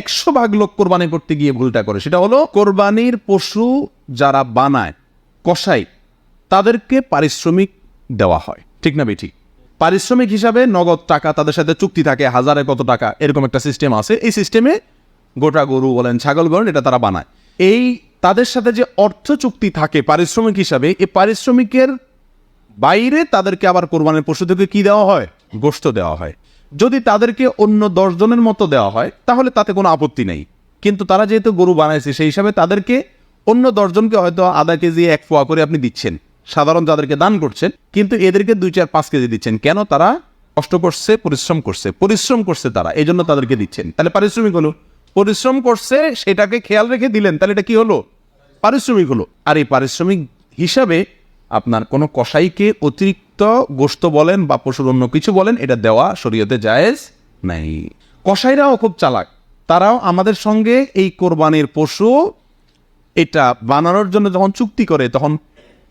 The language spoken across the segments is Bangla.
একশো ভাগ লোক কোরবানি করতে গিয়ে ভুলটা করে। সেটা হলো, কোরবানির পশু যারা বানায় কষাই তাদেরকে পারিশ্রমিক দেওয়া হয়। ঠিক না বেঠিক পারিশ্রমিক হিসাবে নগদ টাকা তাদের সাথে চুক্তি থাকে, হাজারে কত টাকা, এরকম একটা সিস্টেম আছে। এই সিস্টেমে গোটা গরু বলেন, ছাগল বলেন, এটা তারা বানায়। এই তাদের সাথে যে অর্থ চুক্তি থাকে পারিশ্রমিক হিসাবে, এই পারিশ্রমিকের বাইরে তাদেরকে আবার কোরবানির পশু থেকে কি দেওয়া হয়? গোশত দেওয়া হয়। যদি তাদেরকে অন্য দশজনের মতো দেওয়া হয়, তাহলে তাতে কোনো আপত্তি নেই। কিন্তু তারা যেহেতু গরু বানাইছে, সেই হিসাবে তাদেরকে অন্য দশজনকে হয়তো আধা কেজি, এক পোয়া করে আপনি দিচ্ছেন। সাধারণ যাদেরকে দান করছেন, কিন্তু এদেরকে দুই চার পাঁচ কেজি দিচ্ছেন। কেন? তারা কষ্ট করছে, পরিশ্রম করছে। পরিশ্রম করছে তারা এই জন্য তাদেরকে দিচ্ছেন। তাহলে পারিশ্রমিক হলো। পরিশ্রম করছে, সেটাকে খেয়াল রেখে দিলেন, তাহলে এটা কি হলো? পারিশ্রমিক হলো। আর এই পারিশ্রমিক হিসাবে আপনার কোনো কসাইকে অতিরিক্ত গোস্ত বলেন বা পশুর অন্য কিছু বলেন, এটা দেওয়া শরীয়তে জায়েজ নাই। কসাইরাও খুব চালাক। তারাও আমাদের সঙ্গে এই কোরবানির পশু এটা বানানোর জন্য যখন চুক্তি করে, তখন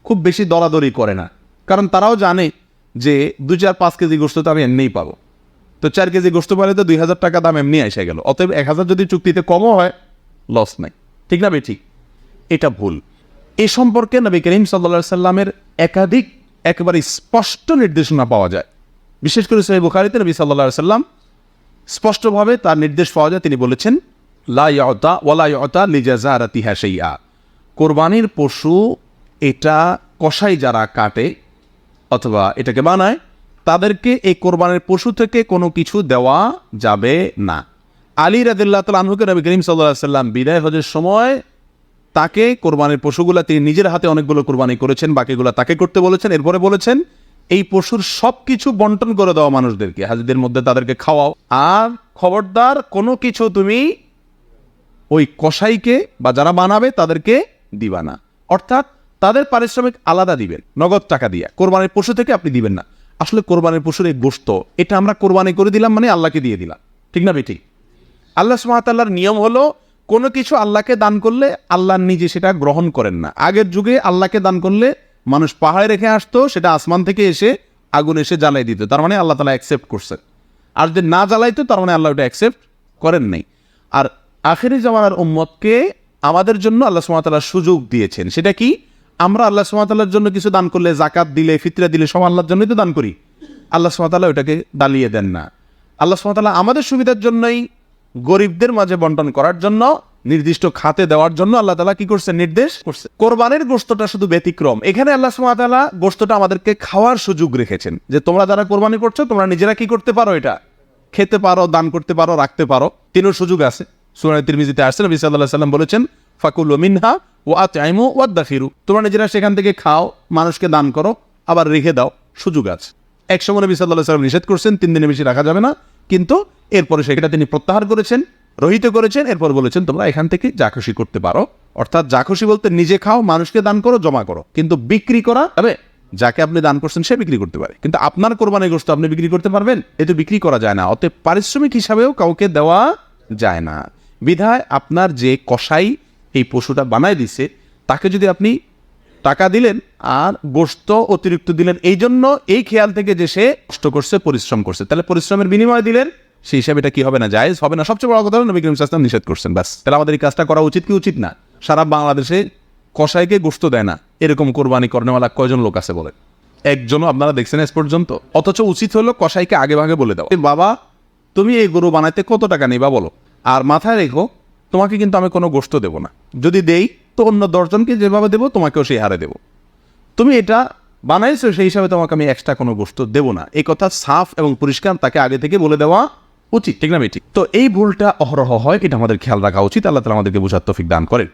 খুব বেশি দরাদরি করে না। কারণ তারাও জানে যে দু চার পাঁচ কেজি গোস্ত তো আমি এমনিই পাবো। তো চার কেজি গোস্ত পেলে তো দুই হাজার টাকা দাম এমনি এসে গেল। অতএব এক হাজার যদি চুক্তিতে কমও হয় লস নাই। ঠিক না বে ঠিক। এটা ভুল। এ সম্পর্কে নবী করিম সাল্লা সাল্লামের একাধিক একেবারে স্পষ্ট নির্দেশনা পাওয়া যায়। বিশেষ করে সহি বুখারিতে নবী সাল্লা সাল্লাম স্পষ্টভাবে তার নির্দেশ পাওয়া যায়। তিনি বলেছেন, লা ইয়তা ওয়ালা ইয়তা লিজাজা রাতিহা সেইয়া কোরবানির পশু এটা কষাই যারা কাটে অথবা এটাকে বানায়, তাদেরকে এই কোরবানির পশু থেকে কোনো কিছু দেওয়া যাবে না। আলী রাদিল্লাহ তাল আনহুকে নবী করিম সাল্লাহ সাল্লাম বিদায় হজের সময় তাকে কোরবানির পশুগুলা তিনি নিজের হাতে অনেকগুলো কোরবানি করেছেন, বাকিগুলো তাকে করতে বলেছেন। এরপরে বলেছেন, এই পশুর সব কিছু বন্টন করে দেওয়া মানুষদেরকে, হাজিদের মধ্যে তাদেরকে খাওয়াও। আর খবরদার, কোনো কিছু তুমি ওই কসাইকে বা যারা বানাবে তাদেরকে দিবা না। অর্থাৎ তাদের পারিশ্রমিক আলাদা দিবেন, নগদ টাকা দিয়ে। কোরবানির পশু থেকে আপনি দিবেন না। আসলে কোরবানির পশুর এই গোস্ত এটা আমরা কোরবানি করে দিলাম মানে আল্লাহকে দিয়ে দিলাম। ঠিক না বেটি? আল্লাহ সুমাতাল্লাহর নিয়ম হলো কোনো কিছু আল্লাহকে দান করলে আল্লাহ নিজে সেটা গ্রহণ করেন না। আগের যুগে আল্লাহকে দান করলে মানুষ পাহাড়ে রেখে আসতো, সেটা আসমান থেকে এসে আগুন এসে জ্বালাই দিত। তার মানে আল্লাহ তালা অ্যাকসেপ্ট করছেন আর যদি না জ্বালাইতো, তার মানে আল্লাহ ওটা অ্যাকসেপ্ট করেন নাই। আর আখেরি জামানার উম্মতকে আমাদের জন্য আল্লাহ সুমাতাল্লাহ সুযোগ দিয়েছেন। সেটা কি? আমরা আল্লাহ সুমাতাল্লাহর জন্য কিছু দান করলে জাকাত দিলে, ফিতরা দিলে, সব আল্লাহর জন্যই তো দান করি। আল্লাহ সুমাতাল্লাহ ওটাকে দালিয়ে দেন না। আল্লাহ সুমাতাল্লাহ আমাদের সুবিধার জন্যই গরিবদের মাঝে বন্টন করার জন্য, নির্দিষ্ট খাতে দেওয়ার জন্য আল্লাহ তালা কি করছে? নির্দেশ করছে। কোরবানের গোস্তটা শুধু ব্যতিক্রম। এখানে আল্লাহ সুমাতালা গোস্তটা আমাদেরকে খাওয়ার সুযোগ রেখেছেন যে, তোমরা যারা কোরবানি করছ, তোমরা নিজেরা কি করতে পারো এটা? খেতে পারো, দান করতে পারো, রাখতে পারো। তিনও সুযোগ আছে। সুরানি তিরমিজিতে আসছেন নবী সাল্লাহ সাল্লাম বলেছেন, ফাকুল মিনহা ও আতাইমু ওয়াদ্দাখিরু তোমরা নিজেরা সেখান থেকে খাও, মানুষকে দান করো, আবার রেখে দাও। সুযোগ আছে। এক সময় নবী সাল্লাহ সাল্লাম নিষেধ করছেন, তিন দিনের বেশি রাখা যাবে না। কিন্তু এরপরে সেটা তিনি প্রত্যাহার করেছেন, রহিত করেছেন, এরপর বলেছেন, তোমরা এখান থেকে যা খুশি করতে পারো। অর্থাৎ যা খুশি বলতে নিজে খাও, মানুষকে দান করো, জমা করো। কিন্তু বিক্রি করা যাবে যাকে আপনি দান করছেন সে বিক্রি করতে পারে। কিন্তু আপনার কোরবানি গোষ্ঠ আপনি বিক্রি করতে পারবেন, এ তো বিক্রি করা যায় না। অতএব পারিশ্রমিক হিসাবেও কাউকে দেওয়া যায় না। বিধায় আপনার যে কসাই এই পশুটা বানায় দিছে, তাকে যদি আপনি টাকা দিলেন আর গোস্ত অতিরিক্ত দিলেন। এই জন্য এই খেয়াল থেকে যে সে কষ্ট করছে, পরিশ্রম করছে। তাহলে পরিশ্রমের বিনিময় দিলেন, সেই হিসাবে এটা কি হবে না? জায়েজ হবে না। সবচেয়ে বড় কথা হলো নবী করিম সাল্লাম নিষেধ করছেন, ব্যাস। তাহলে আমাদের এই কাজটা করা উচিত কি উচিত না? সারা বাংলাদেশে কসাইকে গোস্ত দেয় না। এরকম কোরবানি কর্নেওয়ালা কয়জন লোক আছে বলে একজনও আপনারা দেখছেন এস পর্যন্ত। অথচ উচিত হলো কসাইকে আগে ভাগে বলে দাও বাবা, তুমি এই গরু বানাইতে কত টাকা নেবা বলো? আর মাথায় রেখো, তোমাকে কিন্তু আমি কোনো গোস্ত দেবো না। যদি দেই তো অন্য দশজনকে যেভাবে দেবো, তোমাকেও সেই হারে দেবো। তুমি এটা বানাইছো, সেই হিসাবে তোমাকে আমি এক্সট্রা কোনো বস্তু দেবো না। এই কথা সাফ এবং পরিষ্কার তাকে আগে থেকে বলে দেওয়া উচিত। ঠিক না ঠিক। তো এই ভুলটা অহরহ হয়, এটা আমাদের খেয়াল রাখা উচিত। আল্লাহ তালা আমাদেরকে বোঝার তফিক দান করেন।